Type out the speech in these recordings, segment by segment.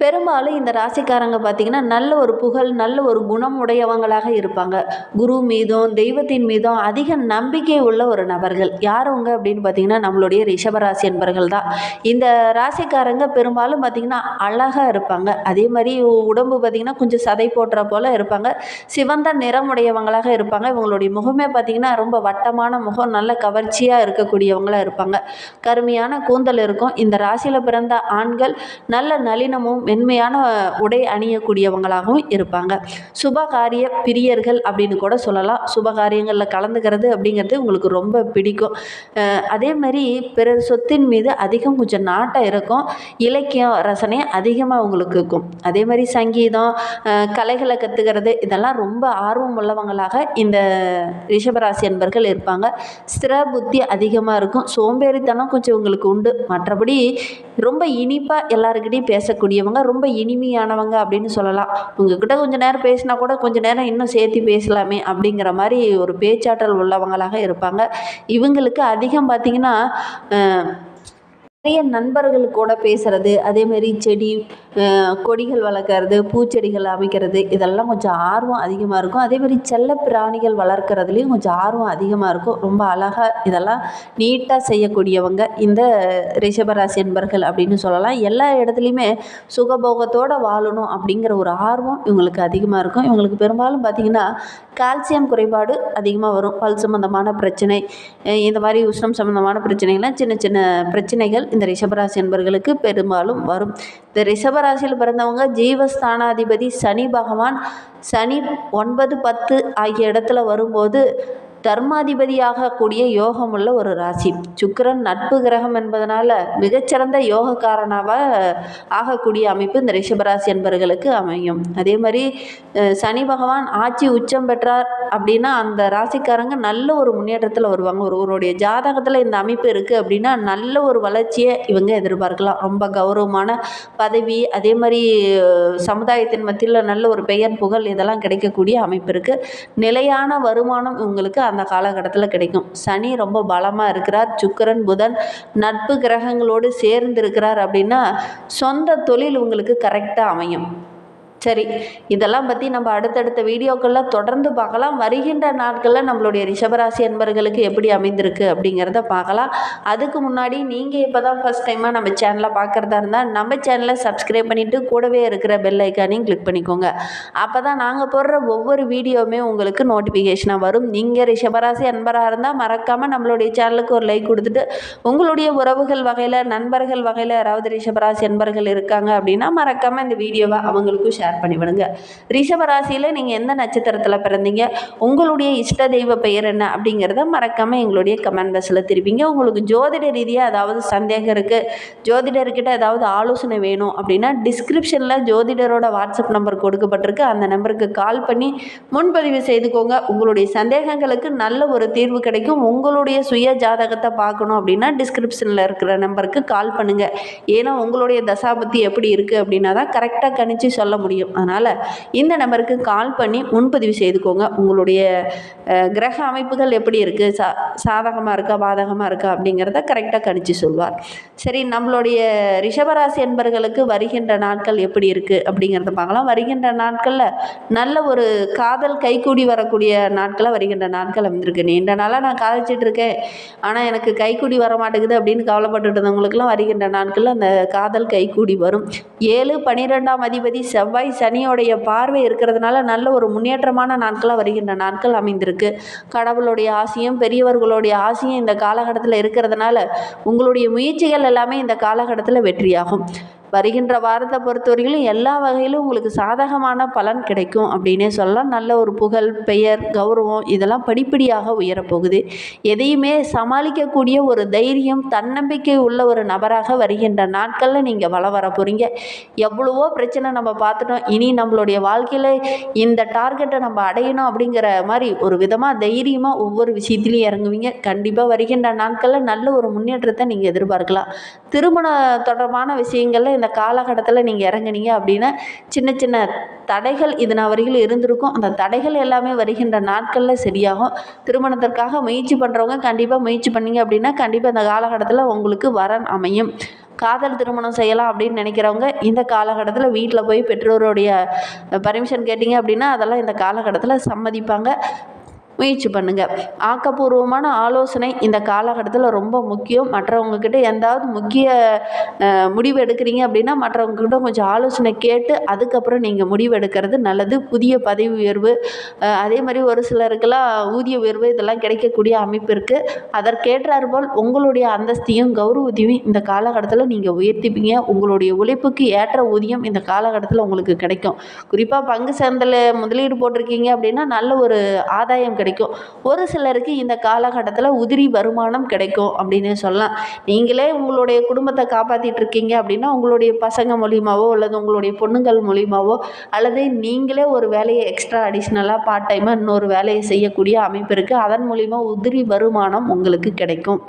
பெரும்பாலும் இந்த ராசிக்காரங்க பார்த்திங்கன்னா நல்ல ஒரு புகழ் நல்ல ஒரு குணம் உடையவங்களாக இருப்பாங்க. குரு மீதும் தெய்வத்தின் மீதும் அதிக நம்பிக்கை உள்ள ஒரு நபர்கள். யாருங்க அப்படின்னு பார்த்திங்கன்னா நம்மளுடைய ரிஷபராசி என்பர்கள் தான். இந்த ராசிக்காரங்க பெரும்பாலும் பார்த்திங்கன்னா அழகாக இருப்பாங்க. அதே மாதிரி உடம்பு பார்த்திங்கன்னா கொஞ்சம் சதை போட்டுற போல் இருப்பாங்க. சிவந்த நிறமுடையவங்களாக இருப்பாங்க. இவங்களுடைய முகமே பார்த்திங்கன்னா ரொம்ப வட்டமான முகம் நல்ல கவர்ச்சியாக இருக்கக்கூடியவங்களாக இருப்பாங்க. கருமையான கூந்தல் இருக்கும். இந்த ராசியில் பிறந்த ஆண்கள் நல்ல நளினமும் மென்மையான உடை அணியக்கூடியவங்களாகவும் இருப்பாங்க. சுப காரிய பிரியர்கள் அப்படின்னு கூட சொல்லலாம். சுப காரியங்களில் கலந்துக்கிறது அப்படிங்கிறது உங்களுக்கு ரொம்ப பிடிக்கும். அதே மாதிரி பிறர் சொத்தின் மீது அதிகம் கொஞ்சம் நாட்டம் இருக்கும். இலக்கியம் ரசனை அதிகமாக உங்களுக்கு இருக்கும். அதே மாதிரி சங்கீதம் கலைகளை கற்றுக்கிறது இதெல்லாம் ரொம்ப ஆர்வம் உள்ளவங்களாக இந்த ரிஷபராசி என்பர்கள் இருப்பாங்க. ஸ்திர புத்தி அதிகமாக இருக்கும். சோம்பேறித்தனம் கொஞ்சம் உங்களுக்கு உண்டு. மற்றபடி ரொம்ப இனிப்பாக எல்லாருக்கிட்டையும் பேசக்கூடியவங்க ரொம்ப இனிமையானவங்க அப்படின்னு சொல்லலாம். உங்ககிட்ட கொஞ்சம் நேரம் பேசினா கூட கொஞ்சம் நேரம் இன்னும் சேர்த்து பேசலாமே அப்படிங்கிற மாதிரி ஒரு பேச்சாற்றல் உள்ளவங்களாக இருப்பாங்க. இவங்களுக்கு அதிகம் பார்த்திங்கன்னா நிறைய நண்பர்கள் கூட பேசுகிறது அதேமாரி செடி கொடிகள் வளர்க்குறது பூச்செடிகள் அமைக்கிறது இதெல்லாம் கொஞ்சம் ஆர்வம் அதிகமாக இருக்கும். அதேமாதிரி செல்ல பிராணிகள் வளர்க்குறதுலேயும் கொஞ்சம் ஆர்வம் அதிகமாக இருக்கும். ரொம்ப அழகாக இதெல்லாம் நீட்டாக செய்யக்கூடியவங்க இந்த ரிஷபராசி என்பர்கள் அப்படின்னு சொல்லலாம். எல்லா இடத்துலையுமே சுகபோகத்தோடு வாழணும் அப்படிங்கிற ஒரு ஆர்வம் இவங்களுக்கு அதிகமாக இருக்கும். இவங்களுக்கு பெரும்பாலும் பார்த்திங்கன்னா கால்சியம் குறைபாடு அதிகமாக வரும். பல் சம்மந்தமான பிரச்சனை இந்த மாதிரி உஷ்ணம் சம்மந்தமான பிரச்சனைகள்லாம் சின்ன சின்ன பிரச்சனைகள் இந்த ரிஷபராசி என்பர்களுக்கு பெரும்பாலும் வரும். இந்த ரிஷபராசியில் பிறந்தவங்க ஜீவஸ்தானாதிபதி சனி பகவான் சனி ஒன்பது பத்து ஆகிய இடத்துல வரும்போது தர்மாதிபதியாக கூடிய யோகமுள்ள ஒரு ராசி. சுக்கரன் நட்பு கிரகம் என்பதனால மிகச்சிறந்த யோகக்காரனாக ஆகக்கூடிய அமைப்பு இந்த ரிஷபராசி என்பவர்களுக்கு அமையும். அதே மாதிரி சனி பகவான் ஆட்சி உச்சம் பெற்றார் அப்படின்னா அந்த ராசிக்காரங்க நல்ல ஒரு முன்னேற்றத்தில் வருவாங்க. ஒருவருடைய ஜாதகத்தில் இந்த அமைப்பு இருக்குது அப்படின்னா நல்ல ஒரு வளர்ச்சியை இவங்க எதிர்பார்க்கலாம். ரொம்ப கௌரவமான பதவி அதே மாதிரி சமுதாயத்தின் மத்தியில் நல்ல ஒரு பெயர் புகழ் இதெல்லாம் கிடைக்கக்கூடிய அமைப்பு இருக்குது நிலையான வருமானம் இவங்களுக்கு அந்த காலகட்டத்தில் கிடைக்கும். சனி ரொம்ப பலமாக இருக்கிறார். சுக்கரன் புதன் நட்பு கிரகங்களோடு சேர்ந்து இருக்கிறார் அப்படின்னா சொந்த தொழில் உங்களுக்கு கரெக்டாக அமையும். சரி இதெல்லாம் பற்றி நம்ம அடுத்தடுத்த வீடியோக்களில் தொடர்ந்து பார்க்கலாம். வருகின்ற நாட்களில் நம்மளுடைய ரிஷபராசி என்பர்களுக்கு எப்படி அமைந்திருக்கு அப்படிங்கிறத பார்க்கலாம். அதுக்கு முன்னாடி நீங்கள் இப்போ தான் ஃபஸ்ட் டைமாக நம்ம சேனலை பார்க்குறதா இருந்தால் நம்ம சேனலை சப்ஸ்கிரைப் பண்ணிவிட்டு கூடவே இருக்கிற பெல் ஐக்கானையும் கிளிக் பண்ணிக்கோங்க. அப்போ தான் நாங்கள் போடுற ஒவ்வொரு வீடியோவுமே உங்களுக்கு நோட்டிஃபிகேஷனாக வரும். நீங்கள் ரிஷபராசி அன்பராக இருந்தால் மறக்காமல் நம்மளுடைய சேனலுக்கு ஒரு லைக் கொடுத்துட்டு உங்களுடைய உறவுகள் வகையில் நண்பர்கள் வகையில் யாராவது ரிஷபராசி அன்பர்கள் இருக்காங்க அப்படின்னா மறக்காமல் இந்த வீடியோவை அவங்களுக்கும் ஷேர் பண்ணிவிடுங்க. ரிஷபராசியில் நீங்கள் எந்த நட்சத்திரத்தில் பிறந்தீங்க? உங்களுடைய இஷ்ட தெய்வ பெயர் என்ன? அப்படிங்கிறத மறக்காமல் எங்களுடைய கமெண்ட் பாக்ஸில் திருப்பிங்க உங்களுக்கு ஜோதிட ரீதியாக ஏதாவது சந்தேகம் இருக்குது ஜோதிடர்கிட்ட ஏதாவது ஆலோசனை வேணும் அப்படின்னா டிஸ்கிரிப்ஷனில் ஜோதிடரோட வாட்ஸ்அப் நம்பர் கொடுக்கப்பட்டிருக்கு. அந்த நம்பருக்கு கால் பண்ணி முன்பதிவு செய்துக்கோங்க. உங்களுடைய சந்தேகங்களுக்கு நல்ல ஒரு தீர்வு கிடைக்கும். உங்களுடைய சுய ஜாதகத்தை பார்க்கணும் அப்படின்னா டிஸ்கிரிப்ஷனில் இருக்கிற நம்பருக்கு கால் பண்ணுங்கள் ஏன்னா உங்களுடைய தசாபத்தி எப்படி இருக்குது அப்படின்னா தான் கரெக்டாக கணிச்சு சொல்ல முடியும். அதனால் இந்த நம்பருக்கு கால் பண்ணி முன்பதிவு செய்துக்கோங்க. உங்களுடைய கிரக அமைப்புகள் எப்படி இருக்குது சா சாதகமாக இருக்கா? பாதகமாக இருக்கா? அப்படிங்கிறத கரெக்டாக கணிச்சு சொல்வார். சரி நம்மளுடைய ரிஷபராசி என்பர்களுக்கு வருகின்ற நாட்கள் எப்படி இருக்குது அப்படிங்கிறத பார்க்கலாம். வருகின்ற நாட்களில் நல்ல ஒரு காதல் கைகூடி வரக்கூடிய நாட்களாக வருகின்ற நாட்கள் அமைந்திருக்கு. நீண்ட நாளாக நான் காதலிச்சிட்டு இருக்கேன். ஆனால் எனக்கு கைக்கூடி வர மாட்டேங்குது அப்படின்னு கவலைப்பட்டுட்டு இருந்தவங்களுக்குலாம் வருகின்ற நாட்களில் அந்த காதல் கைக்கூடி வரும். ஏழு பன்னிரெண்டாம் அதிபதி செவ்வாய் சனியோடைய பார்வை இருக்கிறதுனால நல்ல ஒரு முன்னேற்றமான நாட்களாக வருகின்ற நாட்கள் அமைந்திருக்கு. கடவுளுடைய ஆசையும் பெரியவர்களுடைய ஆசையும் இந்த காலகட்டத்தில் இருக்கிறதுனால உங்களுடைய முயற்சிகள் எல்லாமே இந்த காலகட்டத்தில் வெற்றியாகும். வருகின்ற வாரத்தை பொறுத்தவரையிலும் எல்லா வகையிலும் உங்களுக்கு சாதகமான பலன் கிடைக்கும் அப்படின்னே சொல்லலாம். நல்ல ஒரு புகழ் பெயர் கௌரவம் இதெல்லாம் படிப்படியாக உயரப்போகுது. எதையுமே சமாளிக்கக்கூடிய ஒரு தைரியம் தன்னம்பிக்கை உள்ள ஒரு நபராக வருகின்ற நாட்களில் நீங்கள் வள வர போகிறீங்க எவ்வளவோ பிரச்சனை நம்ம பார்த்துட்டோம். இனி நம்மளுடைய வாழ்க்கையில் இந்த டார்கெட்டை நம்ம அடையணும் அப்படிங்கிற மாதிரி ஒரு விதமாக தைரியமாக ஒவ்வொரு விஷயத்துலையும் இறங்குவீங்க. கண்டிப்பாக வருகின்ற நாட்களில் நல்ல ஒரு முன்னேற்றத்தை நீங்கள் எதிர்பார்க்கலாம். திருமண தொடர்பான விஷயங்களில் இந்த காலகட்டத்தில் நீங்கள் இறங்குனீங்க அப்படின்னா சின்ன சின்ன தடைகள் இதனால் வரையில் இருந்திருக்கும். அந்த தடைகள் எல்லாமே வருகின்ற நாட்களில் சரியாகும். திருமணத்திற்காக முயற்சி பண்ணுறவங்க கண்டிப்பாக முயற்சி பண்ணீங்க அப்படின்னா கண்டிப்பாக இந்த காலகட்டத்தில் உங்களுக்கு வரன் அமையும். காதல் திருமணம் செய்யலாம் அப்படின்னு நினைக்கிறவங்க இந்த காலகட்டத்தில் வீட்டில் போய் பெற்றோருடைய பர்மிஷன் கேட்டிங்க அப்படின்னா அதெல்லாம் இந்த காலகட்டத்தில் சம்மதிப்பாங்க. முயற்சி பண்ணுங்கள் ஆக்கப்பூர்வமான ஆலோசனை இந்த காலகட்டத்தில் ரொம்ப முக்கியம். மற்றவங்கக்கிட்ட எந்தாவது முக்கிய முடிவு எடுக்கிறீங்க அப்படின்னா மற்றவங்கக்கிட்ட கொஞ்சம் ஆலோசனை கேட்டு அதுக்கப்புறம் நீங்கள் முடிவு எடுக்கிறது நல்லது. புதிய பதவி உயர்வு அதே மாதிரி ஒரு சிலருக்கெல்லாம் ஊதிய உயர்வு இதெல்லாம் கிடைக்கக்கூடிய அமைப்பு இருக்குது அதற்கேற்றார் போல் உங்களுடைய அந்தஸ்தையும் கௌரவத்தையும் இந்த காலகட்டத்தில் நீங்கள் உயர்த்திப்பீங்க. உங்களுடைய உழைப்புக்கு ஏற்ற ஊதியம் இந்த காலகட்டத்தில் உங்களுக்கு கிடைக்கும். குறிப்பாக பங்கு சந்தையில் முதலீடு போட்டிருக்கீங்க அப்படின்னா நல்ல ஒரு ஆதாயம் கிடைக்கும். ஒரு சிலருக்கு இந்த காலகட்டத்தில் உதிரி வருமானம் கிடைக்கும் அப்படின்னு சொல்லலாம். நீங்களே உங்களுடைய குடும்பத்தை காப்பாற்றிட்டு இருக்கீங்க அப்படின்னா உங்களுடைய பசங்க மூலியமாகவோ அல்லது உங்களுடைய பொண்ணுங்கள் மூலியமாகவோ அல்லது நீங்களே ஒரு வேலையை எக்ஸ்ட்ரா அடிஷ்னலாக பார்ட் டைமாக இன்னொரு வேலையை செய்யக்கூடிய அமைப்பு இருக்குது அதன் மூலிமா உதிரி வருமானம் உங்களுக்கு கிடைக்கும்.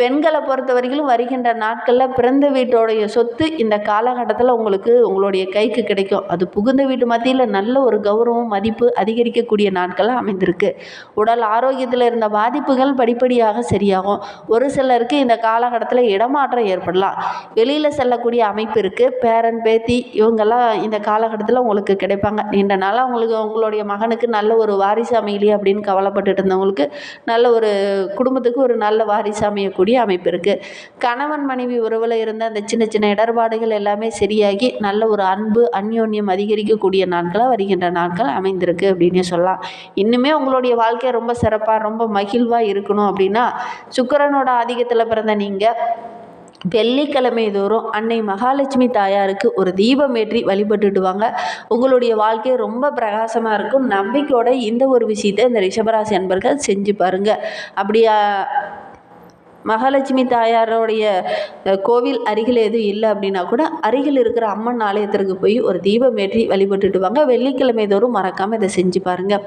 பெண்களை பொறுத்த வரைக்கும் வருகின்ற நாட்களில் பிறந்த வீட்டோடைய சொத்து இந்த காலகட்டத்தில் உங்களுக்கு உங்களுடைய கைக்கு கிடைக்கும். அது புகுந்த வீட்டு மத்தியில் நல்ல ஒரு கௌரவம் மதிப்பு அதிகரிக்கக்கூடிய நாட்களாக அமைந்திருக்கு. உடல் ஆரோக்கியத்தில் இருந்த பாதிப்புகள் படிப்படியாக சரியாகும். ஒரு சிலருக்கு இந்த காலகட்டத்தில் இடமாற்றம் ஏற்படலாம். வெளியில் செல்லக்கூடிய அமைப்பு இருக்குது பேரன் பேத்தி இவங்கெல்லாம் இந்த காலகட்டத்தில் உங்களுக்கு கிடைப்பாங்க. நீண்ட நாளாக உங்களுக்கு உங்களுடைய மகனுக்கு நல்ல ஒரு வாரிசு அமையலையே அப்படின்னு கவலைப்பட்டுட்டு இருந்தவங்களுக்கு நல்ல ஒரு குடும்பத்துக்கு ஒரு நல்ல வாரிசு அமையக்கூடிய அமைப்பு இருக்குது கணவன் மனைவி உறவில் இருந்த அந்த சின்ன சின்ன இடர்பாடுகள் எல்லாமே சரியாகி நல்ல ஒரு அன்பு அந்யோன்யம் அதிகரிக்கக்கூடிய நாட்களாக வருகின்ற நாட்கள் அமைந்திருக்கு அப்படின்னே சொல்லலாம். இன்னுமே உங்களுடைய வாழ்க்கை ரொம்ப சிறப்பாக ரொம்ப மகிழ்வாக இருக்கணும் அப்படின்னா சுக்கிரனோட ஆதிக்கத்தில் பிறந்த நீங்கள் வெள்ளிக்கிழமை தோறும் அன்னை மகாலட்சுமி தாயாருக்கு ஒரு தீபம் ஏற்றி வழிபட்டுட்டு வாங்க. உங்களுடைய வாழ்க்கை ரொம்ப பிரகாசமாக இருக்கும். நம்பிக்கையோட இந்த ஒரு விஷயத்தை இந்த ரிஷபராசி அன்பர்கள் செஞ்சு பாருங்கள் அப்படியா மகாலட்சுமி தாயாரோடைய கோவில் அருகில் எதுவும் இல்லை அப்படின்னா கூட அருகில் இருக்கிற அம்மன் ஆலயத்திற்கு போய் ஒரு தீபம் ஏற்றி வழிபட்டுட்டு வாங்க. வெள்ளிக்கிழமை தோறும் மறக்காமல் இதை செஞ்சு பாருங்கள்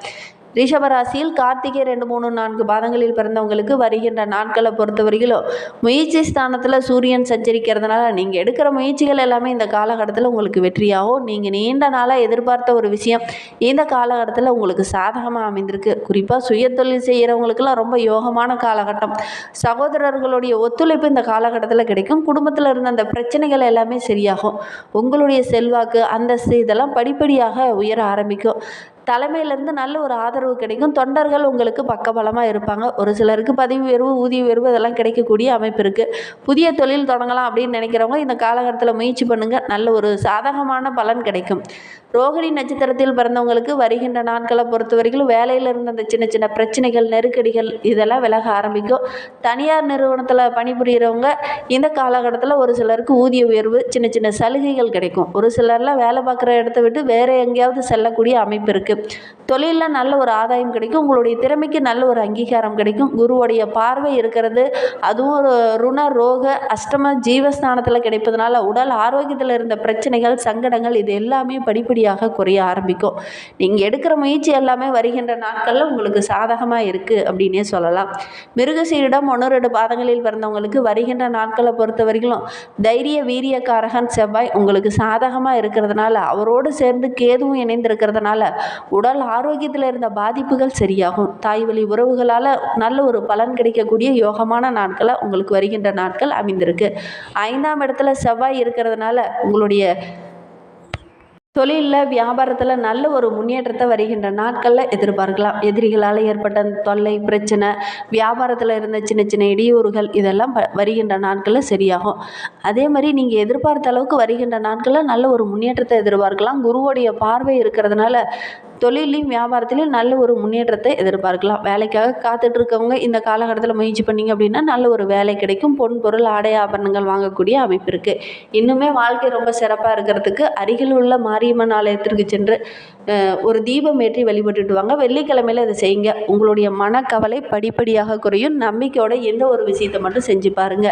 ரிஷபராசியில் கார்த்திகை ரெண்டு மூணு நான்கு பாதங்களில் பிறந்தவங்களுக்கு வருகின்ற நாட்களை பொறுத்தவரையிலும் முயற்சி ஸ்தானத்தில் சூரியன் சஞ்சரிக்கிறதுனால நீங்கள் எடுக்கிற முயற்சிகள் எல்லாமே இந்த காலகட்டத்தில் உங்களுக்கு வெற்றியாகும். நீங்கள் நீண்ட நாளாக எதிர்பார்த்த ஒரு விஷயம் இந்த காலகட்டத்தில் உங்களுக்கு சாதகமாக அமைந்திருக்கு. குறிப்பாக சுயதொழில் செய்கிறவங்களுக்கெல்லாம் ரொம்ப யோகமான காலகட்டம். சகோதரர்களுடைய ஒத்துழைப்பு இந்த காலகட்டத்தில் கிடைக்கும். குடும்பத்தில் இருந்த அந்த பிரச்சனைகள் எல்லாமே சரியாகும். உங்களுடைய செல்வாக்கு அந்தஸ்து இதெல்லாம் படிப்படியாக உயர ஆரம்பிக்கும். தலைமையிலேருந்து நல்ல ஒரு ஆதரவு கிடைக்கும். தொண்டர்கள் உங்களுக்கு பக்கபலமாக இருப்பாங்க. ஒரு சிலருக்கு பதவி உயர்வு ஊதிய உயர்வு இதெல்லாம் கிடைக்கக்கூடிய அமைப்பு இருக்குது புதிய தொழில் தொடங்கலாம் அப்படின்னு நினைக்கிறவங்க இந்த காலகட்டத்தில் முயற்சி பண்ணுங்கள் நல்ல ஒரு சாதகமான பலன் கிடைக்கும். ரோகிணி நட்சத்திரத்தில் பிறந்தவங்களுக்கு வருகின்ற நாட்களை பொறுத்த வரைக்கும் வேலையில் இருந்த அந்த சின்ன சின்ன பிரச்சனைகள் நெருக்கடிகள் இதெல்லாம் விலக ஆரம்பிக்கும். தனியார் நிறுவனத்தில் பணிபுரிகிறவங்க இந்த காலகட்டத்தில் ஒரு சிலருக்கு ஊதிய உயர்வு சின்ன சின்ன சலுகைகள் கிடைக்கும். ஒரு சிலர்லாம் வேலை பார்க்குற இடத்த விட்டு வேறு எங்கேயாவது செல்லக்கூடிய அமைப்பு இருக்குது தொழிலில் நல்ல ஒரு ஆதாயம் கிடைக்கும். உங்களுடைய திறமைக்கு நல்ல ஒரு அங்கீகாரம் கிடைக்கும். குருவுடைய பார்வை இருக்கிறது. அதுவும் ஒரு ருண ரோக அஷ்டம ஜீவஸ்தானத்தில் கிடைப்பதனால உடல் ஆரோக்கியத்தில் இருந்த பிரச்சனைகள் சங்கடங்கள் இது எல்லாமே படிப்படியாக குறைய ஆரம்பிக்கும். நீங்கள் எடுக்கிற முயற்சி எல்லாமே வருகின்ற நாட்களில் உங்களுக்கு சாதகமாக இருக்குது அப்படின்னே சொல்லலாம். மிருகசீரிடம் ஒன்று ரெண்டு பாதங்களில் பிறந்தவங்களுக்கு வருகின்ற நாட்களை பொறுத்த வரைக்கும் தைரிய வீரியக்காரகன் செவ்வாய் உங்களுக்கு சாதகமாக இருக்கிறதுனால அவரோடு சேர்ந்து கேதுவும் இணைந்திருக்கிறதுனால உடல் ஆரோக்கியத்தில் இருந்த பாதிப்புகள் சரியாகும். தாய் வழி உறவுகளால் நல்ல ஒரு பலன் கிடைக்கக்கூடிய யோகமான நாட்களை உங்களுக்கு வருகின்ற நாட்கள் அமைந்திருக்கு. ஐந்தாம் இடத்துல செவ்வாய் இருக்கிறதுனால உங்களுடைய தொழிலில் வியாபாரத்தில் நல்ல ஒரு முன்னேற்றத்தை வருகின்ற நாட்களில் எதிர்பார்க்கலாம். எதிரிகளால் ஏற்பட்ட தொல்லை பிரச்சனை வியாபாரத்தில் இருந்த சின்ன சின்ன இடையூறுகள் இதெல்லாம் ப- வருகின்ற நாட்களில் சரியாகும். அதே மாதிரி நீங்கள் எதிர்பார்த்த அளவுக்கு வருகின்ற நாட்களில் நல்ல ஒரு முன்னேற்றத்தை எதிர்பார்க்கலாம். குருவுடைய பார்வை இருக்கிறதுனால தொழிலையும் வியாபாரத்துலையும் நல்ல ஒரு முன்னேற்றத்தை எதிர்பார்க்கலாம். வேலைக்காக காத்துட்டு இருக்கவங்க இந்த காலகட்டத்தில் முயற்சி பண்ணீங்க அப்படின்னா நல்ல ஒரு வேலை கிடைக்கும். பொன் பொருள் ஆடை ஆபரணங்கள் வாங்கக்கூடிய அமைப்பு இருக்குது இன்னுமே வாழ்க்கை ரொம்ப சிறப்பாக இருக்கிறதுக்கு அருகில் உள்ள மாரியம்மன் ஆலயத்திற்கு சென்று ஒரு தீபம் ஏற்றி வழிபட்டுட்டு வாங்க வெள்ளிக்கிழமையில அதை செய்யுங்க. உங்களுடைய மனக்கவலை படிப்படியாக குறையும். நம்பிக்கையோட எந்த ஒரு விஷயத்தை மட்டும் செஞ்சு பாருங்க.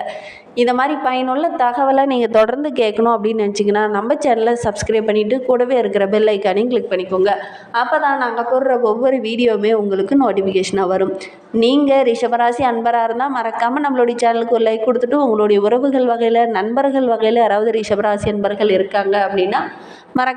இந்த மாதிரி பயனுள்ள தகவலை நீங்கள் தொடர்ந்து கேட்கணும் அப்படின்னு நினச்சிங்கன்னா நம்ம சேனலை சப்ஸ்கிரைப் பண்ணிவிட்டு கூடவே இருக்கிற பெல் ஐக்கானையும் கிளிக் பண்ணிக்கோங்க. அப்போ தான் நாங்கள் போடுற ஒவ்வொரு வீடியோவுமே உங்களுக்கு நோட்டிஃபிகேஷனாக வரும். நீங்கள் ரிஷபராசி அன்பராக இருந்தால் மறக்காமல் நம்மளுடைய சேனலுக்கு ஒரு லைக் கொடுத்துட்டு உங்களுடைய உறவுகள் வகையில் நண்பர்கள் வகையில் யாராவது ரிஷபராசி அன்பர்கள் இருக்காங்க அப்படின்னா மறக்க